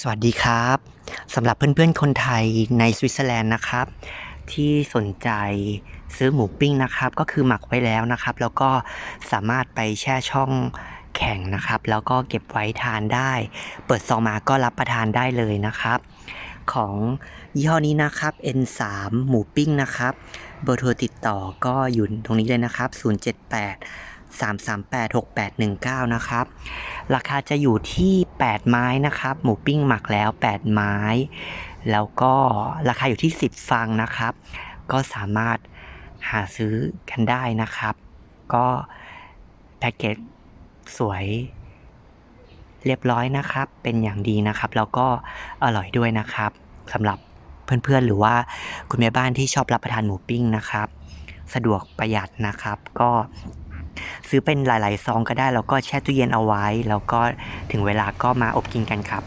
สวัสดีครับสำหรับเพื่อนๆคนไทยในสวิตเซอร์แลนด์นะครับ ที่สนใจซื้อหมูปิ้งนะครับ ก็คือหมักไว้แล้วนะครับ แล้วก็สามารถไปแช่ช่องแข็งนะครับ แล้วก็เก็บไว้ทานได้ เปิดซองมาก็รับประทานได้เลยนะครับ ของยี่ห้อนี้นะครับ N3 หมูปิ้งนะครับ เบอร์โทรติดต่อก็อยู่ตรงนี้เลยนะครับ 078 338 6819 นะครับ ราคาจะอยู่ที่ 8 ไม้นะครับ หมูปิ้งหมักแล้ว 8 ไม้ แล้วก็ราคาอยู่ที่ 10 ฟังนะครับ ก็สามารถหาซื้อกันได้นะครับ ก็แพ็กเกจสวยเรียบร้อยนะครับ เป็นอย่างดีนะครับ แล้วก็อร่อยด้วยนะครับสำหรับเพื่อนๆ หรือว่าคุณแม่บ้านที่ชอบรับประทานหมูปิ้งนะครับ สะดวกประหยัดนะครับ ก็ ซื้อเป็นหลาย ๆ ซองก็ได้แล้วก็แช่ตู้เย็นเอาไว้ แล้วก็ถึงเวลาก็มาอบกินกันครับ